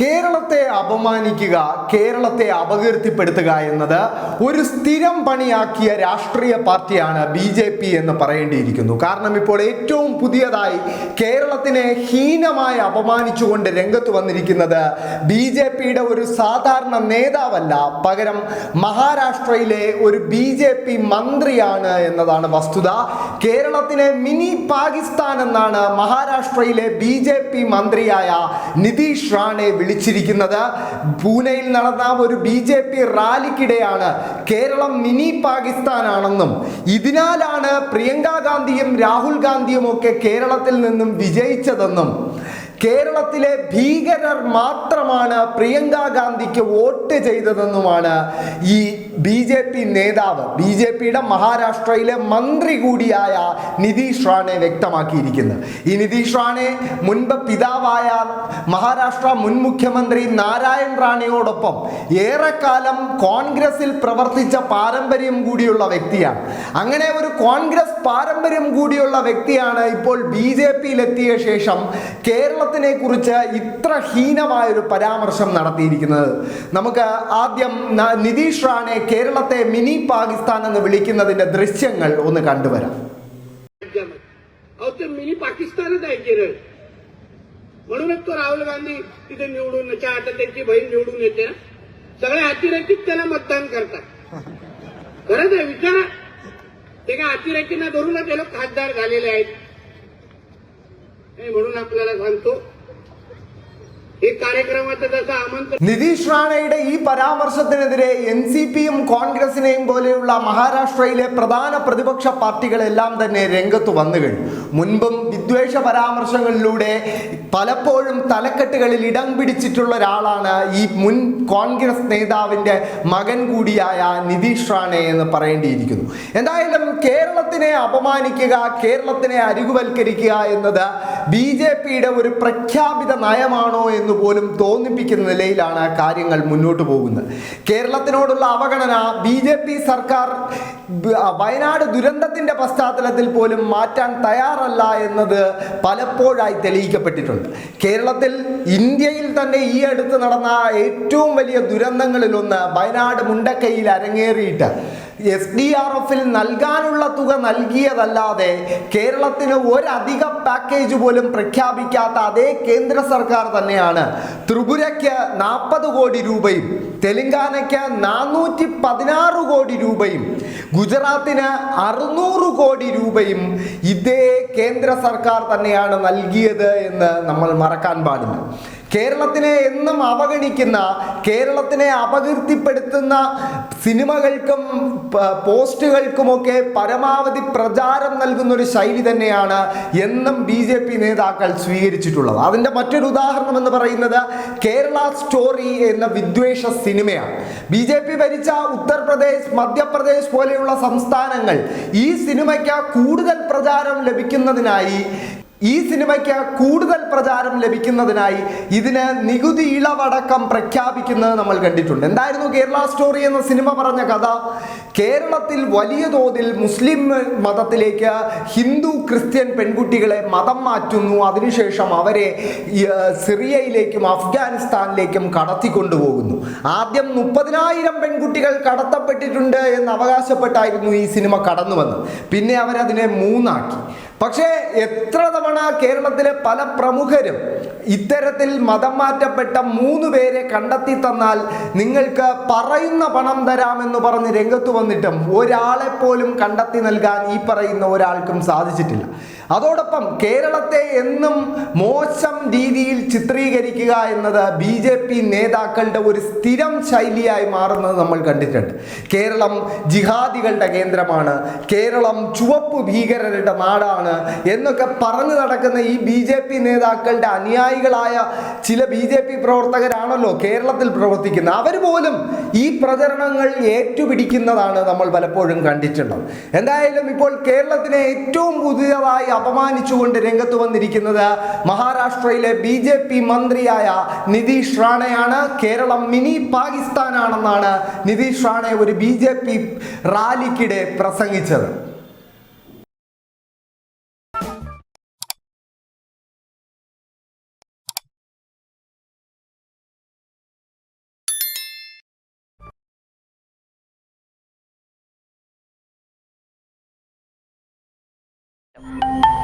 കേരളത്തെ അപമാനിക്കുക കേരളത്തെ അപകീർത്തിപ്പെടുത്തുക എന്നത് ഒരു സ്ഥിരം പണിയാക്കിയ രാഷ്ട്രീയ പാർട്ടിയാണ് ബി ജെ പി എന്ന് പറയേണ്ടിയിരിക്കുന്നു. കാരണം ഇപ്പോൾ ഏറ്റവും പുതിയതായി കേരളത്തിനെ ഹീനമായി അപമാനിച്ചുകൊണ്ട് രംഗത്ത് വന്നിരിക്കുന്നത് ബി ജെ പിയുടെ ഒരു സാധാരണ നേതാവല്ല. പകരം മഹാരാഷ്ട്രയിലെ ഒരു ബി ജെ പി മന്ത്രിയാണ് എന്നതാണ് വസ്തുത. കേരളത്തിനെ മിനി പാകിസ്ഥാൻ എന്നാണ് മഹാരാഷ്ട്രയിലെ ബി ജെ പി മന്ത്രിയായ നിതീഷ് റാണെ വിളിച്ചിരിക്കുന്നത്. പൂനെയിൽ നടന്ന ഒരു ബി ജെ പി റാലിക്കിടെയാണ് കേരളം മിനി പാകിസ്ഥാനാണെന്നും ഇതിനാലാണ് പ്രിയങ്ക ഗാന്ധിയും രാഹുൽ ഗാന്ധിയും ഒക്കെ കേരളത്തിൽ നിന്നും വിജയിച്ചതെന്നും. കേരളത്തിലെ ഭീകരർ മാത്രമാണ് പ്രിയങ്ക ഗാന്ധിക്ക് വോട്ട് ചെയ്തതെന്നുമാണ് ഈ ബി ജെ പി നേതാവ് ബി ജെ പിയുടെ മഹാരാഷ്ട്രയിലെ മന്ത്രി കൂടിയായ നിതീഷ് റാണെ വ്യക്തമാക്കിയിരിക്കുന്നത്. ഈ നിതീഷ് റാണെ മുൻപ് പിതാവായ മഹാരാഷ്ട്ര മുൻ മുഖ്യമന്ത്രി നാരായൺ റാണയോടൊപ്പം ഏറെക്കാലം കോൺഗ്രസിൽ പ്രവർത്തിച്ച പാരമ്പര്യം കൂടിയുള്ള വ്യക്തിയാണ്. അങ്ങനെ ഒരു കോൺഗ്രസ് പാരമ്പര്യം കൂടിയുള്ള വ്യക്തിയാണ് ഇപ്പോൾ ബി ജെ പിയിലെത്തിയ ശേഷം കേരളത്തിനെ കുറിച്ച് ഇത്ര ഹീനമായ ഒരു പരാമർശം നടത്തിയിരിക്കുന്നത് നമുക്ക് ആദ്യം ന- നിതീഷ് റാണെ കേരളത്തെ മിനി പാകിസ്ഥാൻ എന്ന് വിളിക്കുന്നതിന്റെ ദൃശ്യങ്ങൾ ഒന്ന് കണ്ടുവരാം राज्यामध्ये अहो ते मिनी पाकिस्तानच आहे केरळ म्हणूनच तो राहुल गांधी तिथे निवडून येते आता त्यांची बहीण निवडून येते ना सगळे अतिरेकीच त्याला मतदान करतात खरंच आहे विचारा ते काय अतिरेकींना धरूनच हे लोक खासदार झालेले आहेत नाही, म्हणून आपल्याला सांगतो ഈ കാര്യക്രമത്തെ നിതീഷ് റാണയുടെ ഈ പരാമർശത്തിനെതിരെ എൻ സി പിയും കോൺഗ്രസിനെയും പോലെയുള്ള മഹാരാഷ്ട്രയിലെ പ്രധാന പ്രതിപക്ഷ പാർട്ടികളെല്ലാം തന്നെ രംഗത്ത് വന്നു കഴിഞ്ഞു. മുൻപും വിദ്വേഷ പരാമർശങ്ങളിലൂടെ പലപ്പോഴും തലക്കെട്ടുകളിൽ ഇടം പിടിച്ചിട്ടുള്ള ഒരാളാണ് ഈ മുൻ കോൺഗ്രസ് നേതാവിന്റെ മകൻ കൂടിയായ നിതീഷ് റാണെ എന്ന് പറയേണ്ടിയിരിക്കുന്നു. എന്തായാലും കേരളത്തിനെ അപമാനിക്കുക കേരളത്തിനെ അരികുവൽക്കരിക്കുക എന്നത് ബി ജെ പിയുടെ ഒരു പ്രഖ്യാപിത നയമാണോ എന്ന് പോലും തോന്നിപ്പിക്കുന്ന നിലയിലാണ് കാര്യങ്ങൾ മുന്നോട്ട് പോകുന്നത്. കേരളത്തിനോടുള്ള അവഗണന ബി ജെ പി സർക്കാർ വയനാട് ദുരന്തത്തിന്റെ പശ്ചാത്തലത്തിൽ പോലും മാറ്റാൻ തയ്യാറല്ല എന്നത് പലപ്പോഴായി തെളിയിക്കപ്പെട്ടിട്ടുണ്ട്. കേരളത്തിൽ ഇന്ത്യയിൽ തന്നെ ഈ അടുത്ത് നടന്ന ഏറ്റവും വലിയ ദുരന്തങ്ങളിലൊന്ന് വയനാട് മുണ്ടക്കൈയിൽ അരങ്ങേറിയിട്ട് എസ് ഡി ആർ എഫിൽ നൽകാനുള്ള തുക നൽകിയതല്ലാതെ കേരളത്തിന് ഒരധിക പാക്കേജ് പോലും പ്രഖ്യാപിക്കാത്ത അതേ കേന്ദ്ര സർക്കാർ തന്നെയാണ്. ത്രിപുരയ്ക്ക് നാൽപ്പത് കോടി രൂപയും തെലങ്കാനയ്ക്ക് നാനൂറ്റി പതിനാറ് കോടി രൂപയും ഗുജറാത്തിന് അറുന്നൂറ് കോടി രൂപയും ഇതേ കേന്ദ്ര സർക്കാർ തന്നെയാണ് നൽകിയത് എന്ന് നമ്മൾ മറക്കാൻ പാടില്ല. കേരളത്തിനെ എന്നും അവഗണിക്കുന്ന കേരളത്തിനെ അപകീർത്തിപ്പെടുത്തുന്ന സിനിമകൾക്കും പോസ്റ്റുകൾക്കുമൊക്കെ പരമാവധി പ്രചാരം നൽകുന്ന ഒരു ശൈലി തന്നെയാണ് എന്നും ബി ജെ പി നേതാക്കൾ സ്വീകരിച്ചിട്ടുള്ളത്. അതിന്റെ മറ്റൊരു ഉദാഹരണം എന്ന് പറയുന്നത് കേരള സ്റ്റോറി എന്ന വിദ്വേഷ സിനിമയാണ്. ബി ജെ പി ഭരിച്ച ഉത്തർപ്രദേശ് മധ്യപ്രദേശ് പോലെയുള്ള സംസ്ഥാനങ്ങൾ ഈ സിനിമയ്ക്ക് കൂടുതൽ പ്രചാരം ലഭിക്കുന്നതിനായി ഈ സിനിമയ്ക്ക് കൂടുതൽ പ്രചാരം ലഭിക്കുന്നതിനായി ഇതിന് നികുതി ഇളവടക്കം പ്രഖ്യാപിക്കുന്നത് നമ്മൾ കണ്ടിട്ടുണ്ട്. എന്തായിരുന്നു കേരള സ്റ്റോറി എന്ന സിനിമ പറഞ്ഞ കഥ? കേരളത്തിൽ വലിയ തോതിൽ മുസ്ലിം മതത്തിലേക്ക് ഹിന്ദു ക്രിസ്ത്യൻ പെൺകുട്ടികളെ മതം മാറ്റുന്നു. അതിനുശേഷം അവരെ സിറിയയിലേക്കും അഫ്ഗാനിസ്ഥാനിലേക്കും കടത്തിക്കൊണ്ടുപോകുന്നു. ആദ്യം മുപ്പതിനായിരം പെൺകുട്ടികൾ കടത്തപ്പെട്ടിട്ടുണ്ട് എന്ന് അവകാശപ്പെട്ടായിരുന്നു ഈ സിനിമ കടന്നു വന്നത് പിന്നെ അവരതിനെ മൂന്നാക്കി. പക്ഷേ എത്ര തവണ കേരളത്തിലെ പല പ്രമുഖരും ഇത്തരത്തിൽ മതം മാറ്റപ്പെട്ട മൂന്ന് പേരെ കണ്ടെത്തി തന്നാൽ നിങ്ങൾക്ക് പറയുന്ന പണം തരാമെന്ന് പറഞ്ഞ് രംഗത്ത് വന്നിട്ടും ഒരാളെ പോലും കണ്ടെത്തി നൽകാൻ ഈ പറയുന്ന ഒരാൾക്കും സാധിച്ചിട്ടില്ല. അതോടൊപ്പം കേരളത്തെ എന്നും മോശം രീതിയിൽ ചിത്രീകരിക്കുക എന്നത് ബി ജെ പി നേതാക്കളുടെ ഒരു സ്ഥിരം ശൈലിയായി മാറുന്നത് നമ്മൾ കണ്ടിട്ടുണ്ട്. കേരളം ജിഹാദികളുടെ കേന്ദ്രമാണ്. കേരളം ചുവപ്പ് ഭീകരരുടെ നാടാണ് എന്നൊക്കെ പറഞ്ഞു നടക്കുന്ന ഈ ബി നേതാക്കളുടെ അനുയായികളായ ചില ബി ജെ പി പ്രവർത്തകരാണല്ലോ കേരളത്തിൽ പ്രവർത്തിക്കുന്നത്. അവർ പോലും ഈ പ്രചരണങ്ങൾ ഏറ്റുപിടിക്കുന്നതാണ് നമ്മൾ പലപ്പോഴും കണ്ടിട്ടുള്ളത്. എന്തായാലും ഇപ്പോൾ കേരളത്തിനെ ഏറ്റവും പുതിയതായി അപമാനിച്ചുകൊണ്ട് രംഗത്ത് വന്നിരിക്കുന്നത് മഹാരാഷ്ട്രയിലെ ബി ജെ പി മന്ത്രിയായ നിതീഷ് റാണയാണ്. കേരളം മിനി പാകിസ്ഥാനാണെന്നാണ് നിതീഷ് റാണെ ഒരു ബി ജെ പി റാലിക്കിടെ പ്രസംഗിച്ചത്. Música